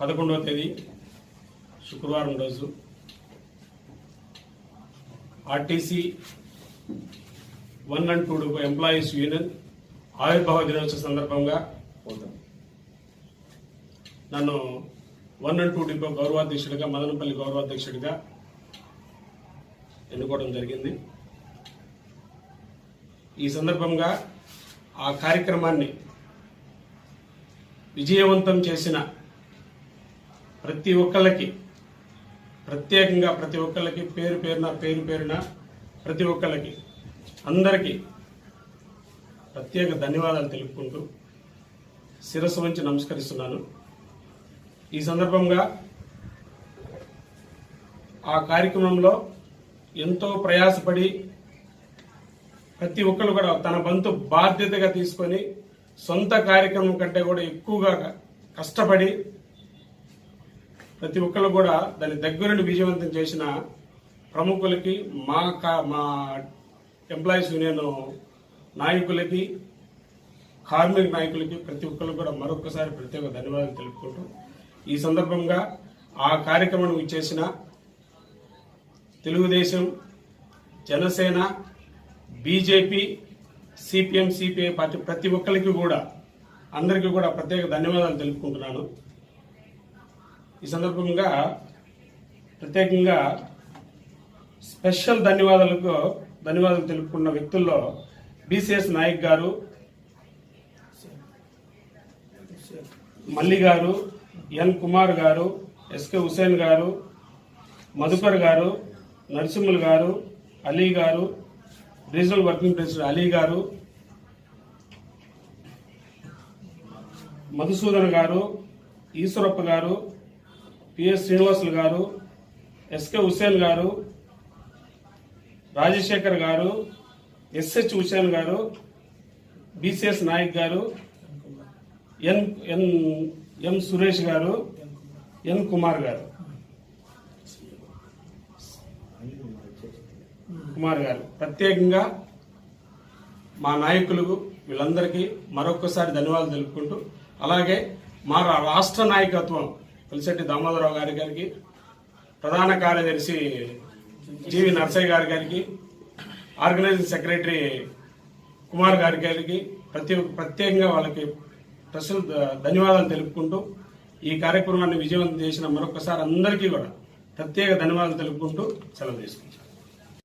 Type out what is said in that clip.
పదకొండవ తేదీ శుక్రవారం రోజు. RTC one and two employees union ఆవిర్భావ దినోత్సవ సందర్భంగా నన్ను వన్ అండ్ టూ డిపో గౌరవాధ్యక్షుడిగా మదనపల్లి గౌరవాధ్యక్షుడిగా ఎన్నుకోవడం జరిగింది. ఈ సందర్భంగా ఆ కార్యక్రమాన్ని విజయవంతం చేసిన ప్రతి ఒక్కళ్ళకి ప్రత్యేకంగా ప్రతి ఒక్కళ్ళకి పేరు పేరున పేరు పేరున ప్రతి ఒక్కళ్ళకి అందరికీ ప్రత్యేక ధన్యవాదాలు తెలుపుకుంటూ శిరస్సు వంచి నమస్కరిస్తున్నాను. ఈ సందర్భంగా ఆ కార్యక్రమంలో ఎంతో ప్రయాసపడి ప్రతి ఒక్కరు కూడా తన బంతు బాధ్యతగా తీసుకొని సొంత కార్యక్రమం కంటే కూడా ఎక్కువగా కష్టపడి ప్రతి ఒక్కరు కూడా దాని దగ్గరుండి విజయవంతం చేసిన ప్రముఖులకి మా కా- మా ఎంప్లాయీస్ యూనియన్ నాయకులకి కార్మిక నాయకులకి ప్రతి ఒక్కరు కూడా మరొకసారి ప్రత్యేక ధన్యవాదాలు తెలుపుకుంటూ ఈ సందర్భంగా ఆ కార్యక్రమం ఇచ్చేసిన Telugu Desam Janasena BJP CPM CPI party ప్రతి ఒక్కరికి కూడా అందరికీ కూడా ప్రత్యేక ధన్యవాదాలు తెలుపుకుంటున్నాను. ఈ సందర్భంగా ప్రత్యేకంగా స్పెషల్ ధన్యవాదాలకు ధన్యవాదాలు తెలుపుకున్న వ్యక్తుల్లో బీసీఎస్ నాయక్ గారు మల్లి గారు ఎన్ కుమార్ గారు ఎస్కే హుసేన్ గారు మధుకర్ గారు నరసింహులు గారు అలీ గారు రీజనల్ వర్కింగ్ ప్రెసిడెంట్ అలీ గారు మధుసూదన్ గారు ఈశ్వరప్ప గారు పిఎస్ శ్రీనివాసులు గారు ఎస్కే హుసేన్ గారు రాజశేఖర్ గారు ఎస్హెచ్ హుసేన్ గారు బిసిఎస్ నాయక్ గారు ఎన్ ఎన్ ఎం సురేష్ గారు ఎన్ కుమార్ గారు. కుమార్ గారు. ప్రత్యేకంగా మా నాయకులకు వీళ్ళందరికీ మరొకసారి ధన్యవాదాలు తెలుపుకుంటూ అలాగే మా రాష్ట్ర నాయకత్వం పులిశెట్టి దామోదరరావు గారి గారికి ప్రధాన కార్యదర్శి జీవి నర్సయ్య గారి గారికి ఆర్గనైజింగ్ సెక్రటరీ కుమార్ గారి గారికి ప్రతి ప్రత్యేకంగా వాళ్ళకి ప్రశ్న ధన్యవాదాలు తెలుపుకుంటూ ఈ కార్యక్రమాన్ని విజయవంతం చేసిన మరొకసారి అందరికీ కూడా ప్రత్యేక ధన్యవాదాలు తెలుపుకుంటూ సెలవు తీసుకుంటాం